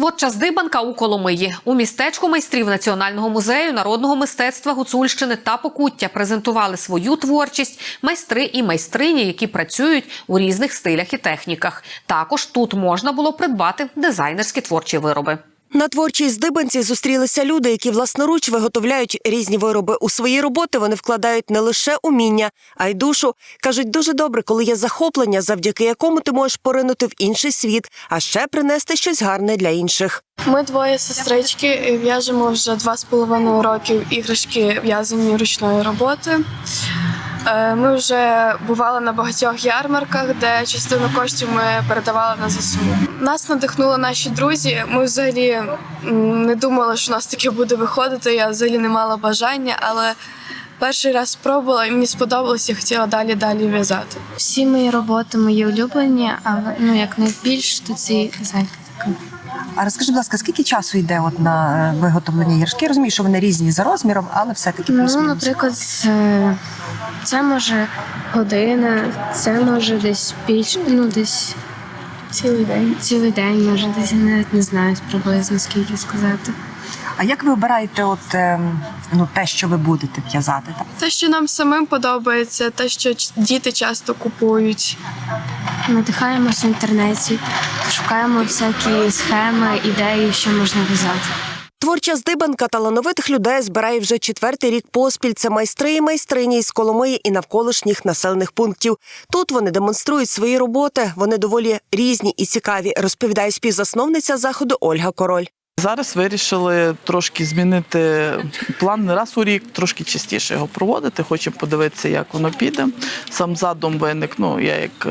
Творча здибанка у Коломиї у містечку майстрів Національного музею народного мистецтва Гуцульщини та Покуття презентували свою творчість майстри і майстрині, які працюють у різних стилях і техніках. Також тут можна було придбати дизайнерські творчі вироби. На творчій здибанці зустрілися люди, які власноруч виготовляють різні вироби. У свої роботи вони вкладають не лише уміння, а й душу. кажуть, дуже добре, коли є захоплення, завдяки якому ти можеш поринути в інший світ, а ще принести щось гарне для інших. Ми двоє сестрички в'яжемо вже два з половиною років іграшки в'язані ручної роботи. Е, Ми вже бували на багатьох ярмарках, де частину коштів ми передавали на ЗСУ. Нас надихнули наші друзі. Ми взагалі не думали, що у нас таке буде виходити. Я взагалі не мала бажання, але перший раз спробувала і мені сподобалося, хотіла далі далі в'язати. Всі мої роботи мої улюблені, але ну як найбільш то ці зайки. А розкажи, будь ласка, скільки часу йде от на е, виготовлення іграшки? Я розумію, що вони різні за розміром, але все-таки Ну, плюс-мінус. наприклад, е, це може година, це може десь більше, ну десь Цілий день. цілий день, може десь я навіть не знаю приблизно скільки сказати. А як ви обираєте от, ем, ну, те, що ви будете в'язати? Так? Те, що нам самим подобається, те, що діти часто купують. Надихаємося в інтернеті, шукаємо всякі схеми, ідеї, що можна в'язати. Творча здибанка талановитих людей збирає вже четвертий рік поспіль. Це майстри і майстрині із Коломиї і навколишніх населених пунктів. Тут вони демонструють свої роботи. Вони доволі різні і цікаві, розповідає співзасновниця заходу Ольга Король. Зараз вирішили трошки змінити план не раз у рік, трошки частіше його проводити. Хочемо подивитися, як воно піде. Сам задум виник. Ну я як.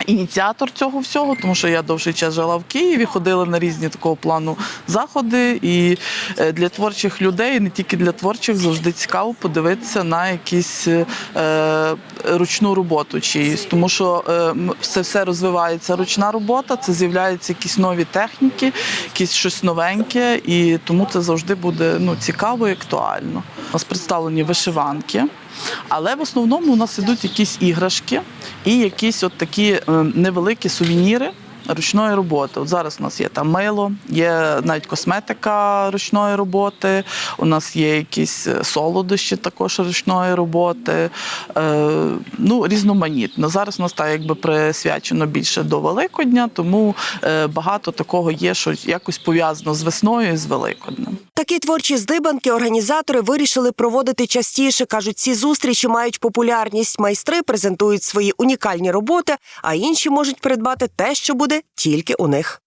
Е, Ініціатор цього всього, тому що я довший час жила в Києві, ходила на різні такого плану заходи. І е, для творчих людей, не тільки для творчих, завжди цікаво подивитися на якісь е, ручну роботу чиїсь. Тому що е, все, все розвивається ручна робота, це з'являються якісь нові техніки, якісь щось новеньке, і тому це завжди буде ну, цікаво і актуально. У нас представлені вишиванки. Але в основному у нас ідуть якісь іграшки і якісь от такі е, невеликі сувеніри ручної роботи. От зараз у нас є там мило, є навіть косметика ручної роботи, у нас є якісь е, солодощі також ручної роботи. Е, ну, різноманітно. Зараз у нас так якби присвячено більше до Великодня, тому е, багато такого є, що якось пов'язано з весною і з Великоднем. Такі творчі здибанки організатори вирішили проводити частіше. кажуть, ці зустрічі мають популярність. Майстри презентують свої унікальні роботи, а інші можуть придбати те, що буде тільки у них.